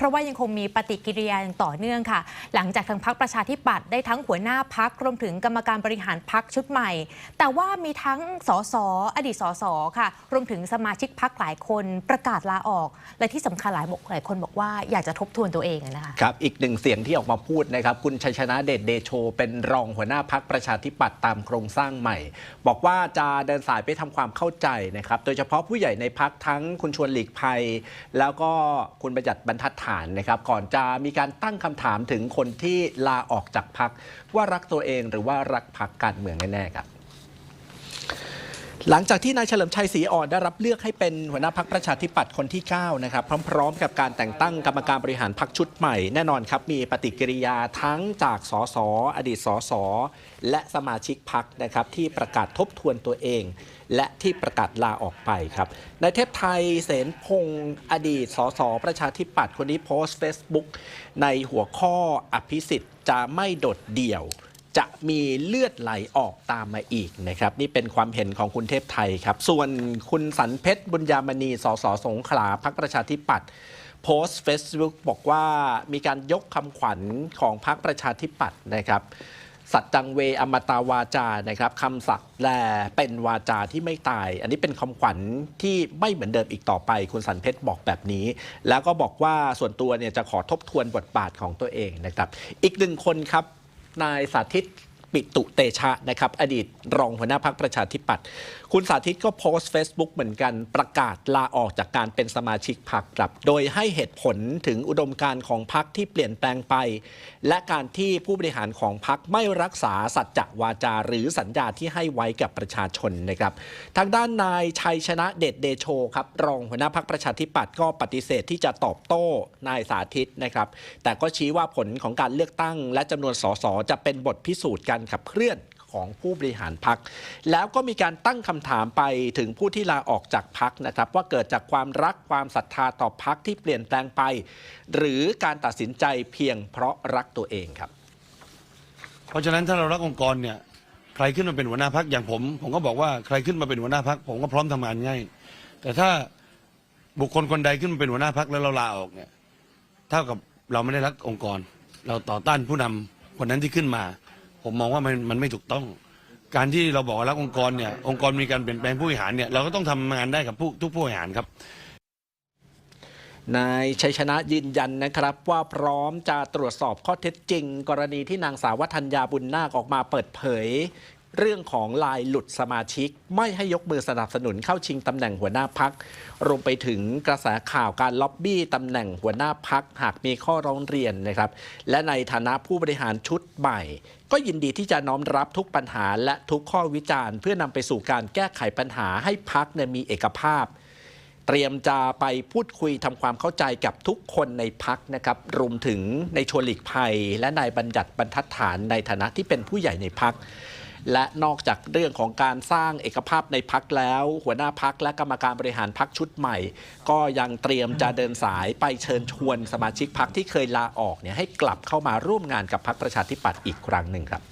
เพราะว่ายังคงมีปฏิกิริยาอย่างต่อเนื่องค่ะ หลังจากทางพักประชาธิปัตย์ได้ทั้งหัวหน้าพักรวมถึงกรรมการบริหารพักชุดใหม่ แต่ว่ามีทั้งสสอดีตสสค่ะ รวมถึงสมาชิกพักหลายคนประกาศลาออก และที่สำคัญหลายบอกหลายคนบอกว่าอยากจะทบทวนตัวเองนะคะครับอีกหนึ่งเสียงที่ออกมาพูดนะครับ คุณชัยชนะเดชเดโช เป็นรองหัวหน้าพักประชาธิปัตย์ตามโครงสร้างใหม่ บอกว่าจะเดินสายไปทำความเข้าใจนะครับโดยเฉพาะผู้ใหญ่ในพักทั้งคุณชวนหลีกภัย แล้วก็คุณประจัดบรรทัดฐารนะครับ ก่อนจะมีการตั้งคำถามถึงคนที่ลาออกจากพักว่ารักตัวเองหรือว่ารักพักการเมืองแน่ๆครับ หลังจากที่นายเฉลิมชัยศรีอ่อนได้รับเลือกให้เป็นหัวหน้าพักประชาธิปัตย์คนที่ 9 นะครับ พร้อมๆ กับการแต่งตั้งกรรมการบริหารพักชุดใหม่แน่นอนครับ มีปฏิกิริยาทั้งจากสสอดีตสสและสมาชิกพักนะครับ ที่ประกาศทบทวนตัวเอง และที่ประกาศลาออกไปครับนายเทพไทยเสนพงศ์อดีตสสประชาธิปัตย์คนนี้โพสต์ Facebook ในหัวข้ออภิสิทธิ์จะไม่โดดเดี่ยว จะมีเลือดไหลออกตามมาอีกนะครับ นี่เป็นความเห็นของคุณเทพไทยครับ ส่วนคุณสันเพชรบุญญามณีสสสงขลาพักประชาธิปัตย์โพสต์ Facebook บอกว่ามีการยกคำขวัญของพักประชาธิปัตย์นะครับสัจจังเวอมตาวาจานะครับคำสัตย์แลเป็นวาจาที่ไม่ตาย อันนี้เป็นคำขวัญที่ไม่เหมือนเดิมอีกต่อไป คุณสันเพชรบอกแบบนี้ แล้วก็บอกว่าส่วนตัวเนี่ยจะขอทบทวนบทบาทของตัวเองนะครับ อีกหนึ่งคนครับ นายสาธิต ปิตุเตชะนะครับอดีตรองหัวหน้าพักประชาธิปัตย์คุณสาธิตก็โพสต์ Facebook เหมือนกันประกาศลาออกจากการเป็นสมาชิกพักครับ โดยให้เหตุผลถึงอุดมการณ์ของพักที่เปลี่ยนแปลงไป และการที่ผู้บริหารของพักไม่รักษาสัจจวาจา หรือสัญญาที่ให้ไว้กับประชาชนนะครับทางด้านนายชัยชนะเดชเดโชครับรองหัวหน้าพักประชาธิปัตย์ก็ปฏิเสธที่จะตอบโต้นายสาธิตนะครับแต่ก็ชี้ว่าผลของการเลือกตั้ง และจำนวนสสจะเป็นบทพิสูจน์การขับเคลื่อนของผู้บริหารพัก แล้วก็มีการตั้งคำถามไปถึงผู้ที่ลาออกจากพักนะครับ ว่าเกิดจากความรักความศรัทธาต่อพักที่เปลี่ยนแปลงไป หรือการตัดสินใจเพียงเพราะรักตัวเองครับ เพราะฉะนั้นถ้าเรารักองค์กรเนี่ยใครขึ้นมาเป็นหัวหน้าพักอย่างผม ผมก็บอกว่าใครขึ้นมาเป็นหัวหน้าพักผมก็พร้อมทำงานง่ายแต่ถ้าบุคคลคนใดขึ้นมาเป็นหัวหน้าพักแล้วเราลาออกเนี่ยเท่ากับเราไม่ได้รักองค์กร เราต่อต้านผู้นำคนนั้นที่ขึ้นมา ผมมองว่ามันมันไม่ถูกต้อง การที่เราบอกว่ารักองค์กรเนี่ยองค์กรมีการเปลี่ยนแปลงผู้บริหารเนี่ยเราก็ต้องทำงานได้กับผู้ทุกผู้บริหารครับนายชัยชนะยืนยันนะครับ ว่าพร้อมจะตรวจสอบข้อเท็จจริง กรณีที่นางสาววัฒนยาบุญนาคออกมาเปิดเผย เรื่องของลายหลุดสมาชิก ไม่ให้ยกมือสนับสนุนเข้าชิงตำแหน่งหัวหน้าพัก รวมไปถึงกระแสข่าวการล็อบบี้ตำแหน่งหัวหน้าพักหากมีข้อร้องเรียนนะครับ และในฐานะผู้บริหารชุดใหม่ ก็ยินดีที่จะน้อมรับทุกปัญหาและทุกข้อวิจารณ์ เพื่อนำไปสู่การแก้ไขปัญหาให้พักเนี่ยมีเอกภาพเตรียมจะไปพูดคุยทำความเข้าใจกับทุกคนในพักนะครับ รวมถึงในชวนหลีกภัย และนายบัญญัติบรรทัดฐานในฐานะที่เป็นผู้ใหญ่ในพัก และนอกจากเรื่องของการสร้างเอกภาพในพักแล้ว หัวหน้าพักและกรรมการบริหารพักชุดใหม่ ก็ยังเตรียมจะเดินสายไปเชิญชวนสมาชิกพักที่เคยลาออกเนี่ยให้กลับเข้ามาร่วมงานกับพักประชาธิปัตย์อีกครั้งหนึ่งครับ